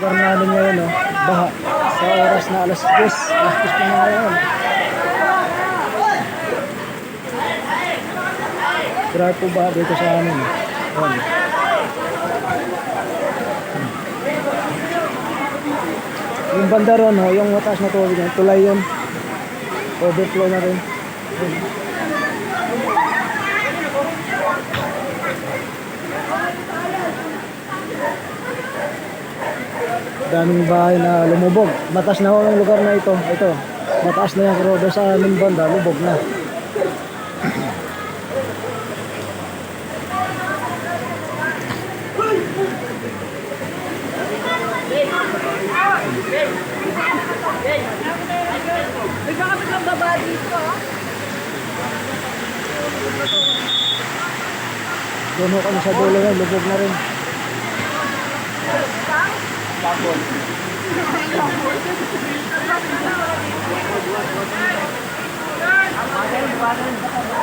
Lugar namin ngayon, oh, baha. Sa oras na alas 10. Alas 10 pa na ngayon. Grabe po ba dito sa amin? Ayan. Yung banda ron, oh, yung mataas na tubig, tulay yun. Overflow na rin. Ayan. Daming bahay na lumubog. Mataas na ho ang lugar na ito. Ito. Mataas na yung rodo sa aming banda. Lubog na. Doon ho kami sa dulo na. Lubog na rin. Lapon. Lapon. Lapon. Lapon.